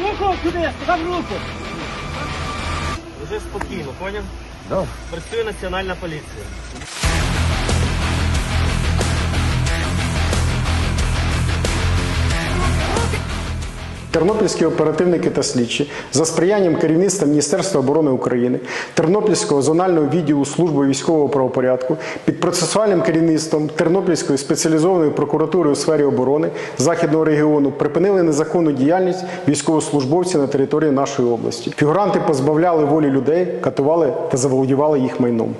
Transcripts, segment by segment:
Руку сюди, там руку. Вже спокійно, поняв? Да. Працює національна поліція. Тернопільські оперативники та слідчі за сприянням керівництва Міністерства оборони України, Тернопільського зонального відділу служби військового правопорядку під процесуальним керівництвом Тернопільської спеціалізованої прокуратури у сфері оборони Західного регіону припинили незаконну діяльність військовослужбовців на території нашої області. Фігуранти позбавляли волі людей, катували та заволодівали їх майном.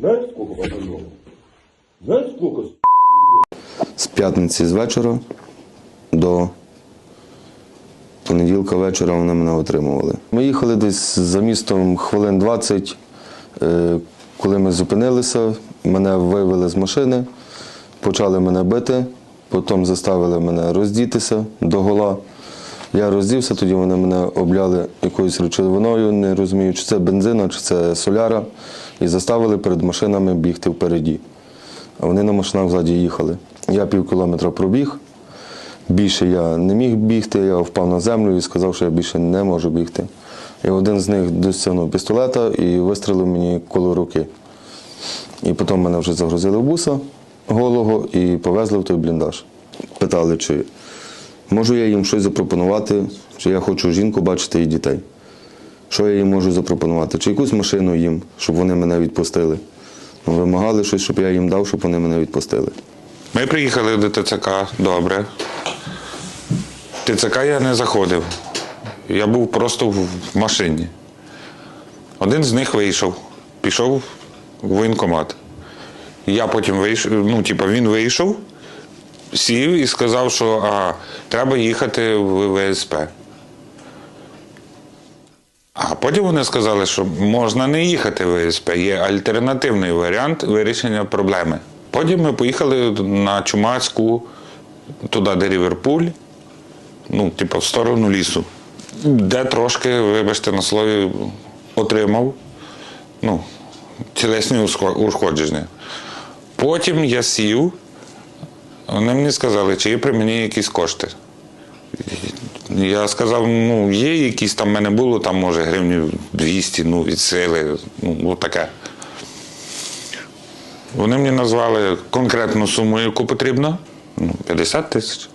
Знаете, сколько патронов? З п'ятниці з вечора до понеділка вечора вони мене отримували. Ми їхали десь за містом хвилин 20. Е, Коли ми зупинилися, мене вивели з машини, почали мене бити, потім заставили мене роздітися до гола. Я роздівся, тоді вони мене обляли якоюсь речовиною, не розумію, чи це бензина, чи це соляра, і заставили перед машинами бігти впереді. А вони на машинах ззаді їхали. Я пів кілометра пробіг. Більше я не міг бігти, я впав на землю і сказав, що я більше не можу бігти. І один з них досягнув пістолета і вистрелив мені коло руки. І потім мене вже загрузили в буса голого і повезли в той бліндаж. Питали, чи можу я їм щось запропонувати, чи я хочу жінку бачити і дітей. Що я їм можу запропонувати? Чи якусь машину їм, щоб вони мене відпустили. Вимагали щось, щоб я їм дав, щоб вони мене відпустили. Ми приїхали до ТЦК, добре. В ТЦК я не заходив. Я був просто в машині. Один з них вийшов, пішов в воєнкомат. Я потім вийшов, ну, типу, він вийшов, сів і сказав, що а, треба їхати в ВСП. Потім вони сказали, що можна не їхати в ВСП, є альтернативний варіант вирішення проблеми. Потім ми поїхали на Чумацьку, туди, де Ріверпуль, ну, типу, в сторону лісу, де трошки, вибачте, на слові, отримав ну, тілесні ушкодження. Потім я сів, вони мені сказали, чи є при мені якісь кошти. Я сказав, ну, є якісь там в мене було, там, може, гривнів 200, ну, від сили, ну, отаке. Вони мені назвали конкретну суму, яку потрібно, ну, 50 тисяч.